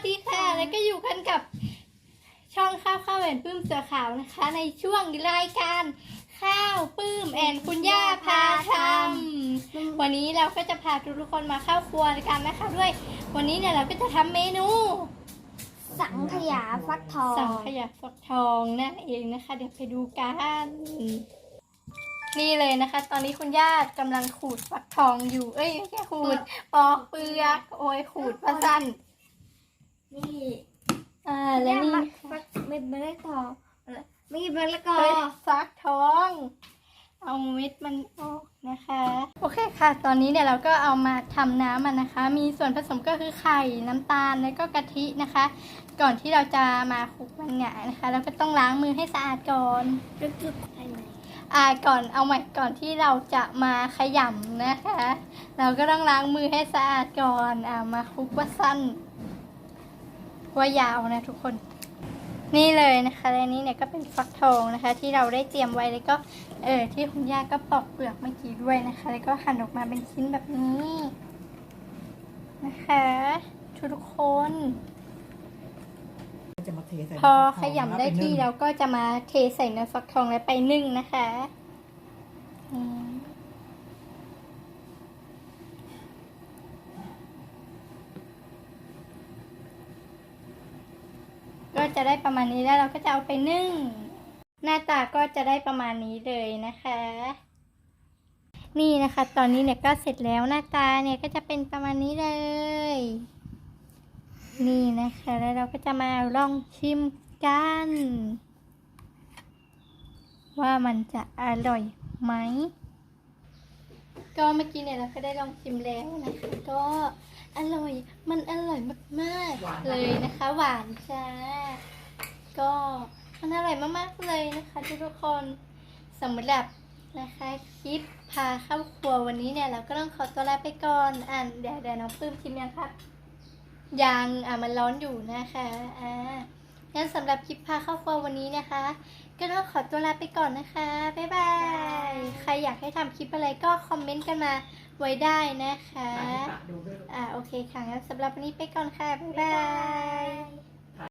สดีค่ะแล้วก็อยู่กันกับช่องข้าวข้าวแอนปื้มเสือขาวนะคะ ในช่วงรายการข้าวปื้มแอนคุณย่าพาทำวันนี้เราก็จะพาทุกๆคนมาเข้าครัวกันนะคะด้วย วันนี้เนี่ยเราก็จะทำเมนู สังขยาฟักทอง สั่งขยะฟักทองนั่นเองนะคะ เดี๋ยวไปดูกันนี่เลยนะคะ ตอนนี้คุณย่ากำลังขูดฟักทองอยู่ เอ้ยไม่ใช่ขูดปอกเปลือก โอ้ยขูดประสันนี่ นี่อ่าและนี่ฟักเม็ดมะละกอไม่กินมะละกอฟักทอง เอาเม็ดมันออกนะคะ โอเคค่ะ ตอนนี้เนี่ยเราก็เอามาทำน้ำมันนะคะ มีส่วนผสมก็คือไข่น้ำตาลแล้วก็กะทินะคะ ก่อนที่เราจะมาคลุกมันหงายนะคะ เราก็ต้องล้างมือให้สะอาดก่อนลึกๆภายในอ่าก่อนเอาใหม่ก่อนที่เราจะมาขยำนะคะ เราก็ต้องล้างมือให้สะอาดก่อนอ่ามาคลุกว่าสั้น ว่ายาวนะทุกคน นี่เลยนะคะและนี่เนี่ยก็เป็นฟักทองนะคะ ที่เราได้เตรียมไว้แล้วก็เออที่คุณย่าก็ปอกเปลือกเมื่อกี้ด้วยนะคะ แล้วก็หั่นออกมาเป็นชิ้นแบบนี้นะคะทุกคนพอขยำได้ที่เราก็จะมาเทใส่เนื้อฟักทองแล้วไปนึ่งนะคะ ก็จะได้ประมาณนี้แล้วเราก็จะเอาไปนึ่ง หน้าตาก็จะได้ประมาณนี้เลยนะคะ นี่นะคะ ตอนนี้เนี่ยก็เสร็จแล้วหน้าตาเนี่ยก็จะเป็นประมาณนี้เลย นี่นะคะ แล้วเราก็จะมาลองชิมกัน ว่ามันจะอร่อยไหมก็เมื่อกี้เนี่ยเราก็ได้ลองชิมแล้วนะคะก็ อร่อย มันอร่อยมากๆเลยนะคะ หวานจ้าก็มันอร่อยมากๆเลยนะคะทุกๆคนสำหรับนะคะคลิปพาเข้าครัววันนี้เนี่ยเราก็ต้องขอตัวลาไปก่อนอ่านเดี๋ยวเดี๋ยวน้องปลื้มชิมยังครับยังอะมันร้อนอยู่นะคะอ่างั้นสำหรับคลิปพาเข้าครัววันนี้นะคะ ก็ต้องขอตัวลาไปก่อนนะคะบ๊ายบายใครอยากให้ทำคลิปอะไรก็คอมเมนต์กันมาไว้ได้นะคะอ่า โอเคค่ะงั้นสำหรับวันนี้ไปก่อนค่ะ บ๊ายบาย